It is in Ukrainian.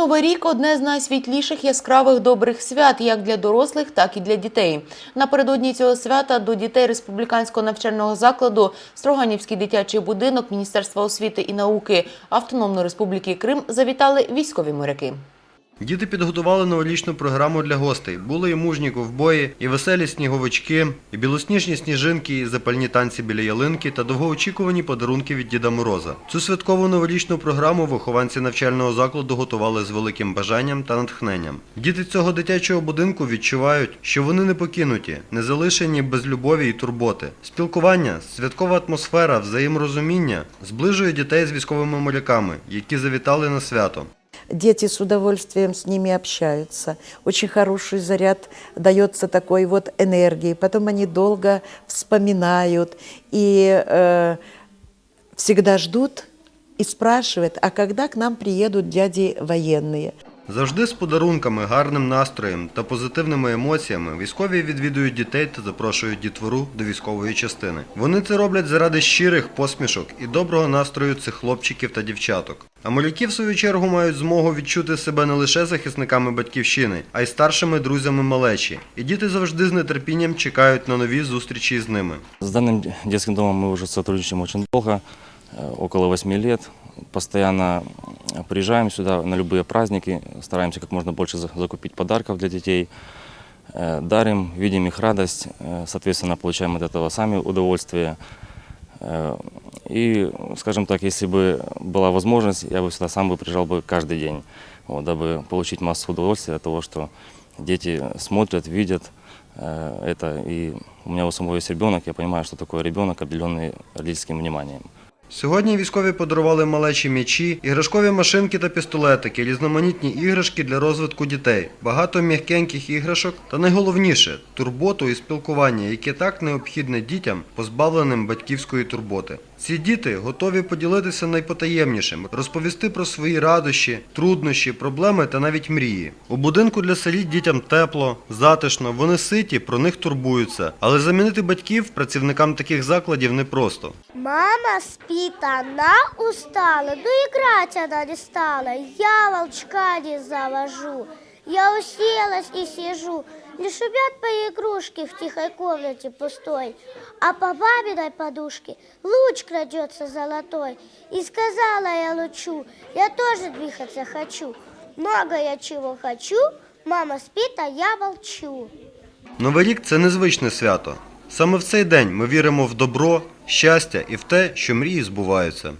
Новий рік одне з найсвітліших яскравих добрих свят, як для дорослих, так і для дітей. Напередодні цього свята до дітей республіканського навчального закладу Строганівський дитячий будинок Міністерства освіти і науки Автономної Республіки Крим завітали військові моряки. Діти підготували новорічну програму для гостей. Були і мужні ковбої, і веселі сніговички, і білосніжні сніжинки, і запальні танці біля ялинки та довгоочікувані подарунки від Діда Мороза. Цю святкову новорічну програму вихованці навчального закладу готували з великим бажанням та натхненням. Діти цього дитячого будинку відчувають, що вони не покинуті, не залишені без любові і турботи. Спілкування, святкова атмосфера, взаєморозуміння зближує дітей з військовими моряками, які завітали на свято Дети с удовольствием с ними общаются. Очень хороший заряд дается такой вот энергии. Потом они долго вспоминают и э, всегда ждут и спрашивают, а когда к нам приедут дяди военные? Завжди з подарунками, гарним настроєм та позитивними емоціями військові відвідують дітей та запрошують дітвору до військової частини. Вони це роблять заради щирих посмішок і доброго настрою цих хлопчиків та дівчаток. А моряки, в свою чергу, мають змогу відчути себе не лише захисниками батьківщини, а й старшими друзями малечі. І діти завжди з нетерпінням чекають на нові зустрічі з ними. С данным детским домом мы уже сотрудничаем очень долго, э, около 8 лет. Постоянно э, приезжаем сюда на любые праздники, стараемся как можно больше за- закупить подарков для детей, э, дарим, видим их радость, э, соответственно, получаем от этого сами удовольствие. Э, И, скажем так, если бы была возможность, я бы сюда сам бы приезжал бы каждый день, вот, дабы получить массу удовольствия от того, что дети смотрят, видят э, это. И у меня у самого есть ребенок, я понимаю, что такое ребенок, обделенный родительским вниманием. Сьогодні військові подарували малечі м'ячі, іграшкові машинки та пістолетики, різноманітні іграшки для розвитку дітей, багато м'якеньких іграшок та найголовніше турботу і спілкування, яке так необхідне дітям, позбавленим батьківської турботи. Ці діти готові поділитися найпотаємнішим, розповісти про свої радощі, труднощі, проблеми та навіть мрії. У будинку для селі дітям тепло, затишно, вони ситі, про них турбуються. Але замінити батьків працівникам таких закладів непросто. Мама спит, она устала, да играть она не стала. Я волчка не. Я уселась и сижу, не шумят мои игрушки в тихой комнате пустой, а по маминой подушке луч крадется золотой. И сказала я лучу, я тоже двигаться хочу. Много я чего хочу, мама спит, а я молчу. Новий рік це незвичне свято. Саме в цей день ми віримо в добро, щастя і в те, що мрії збуваються.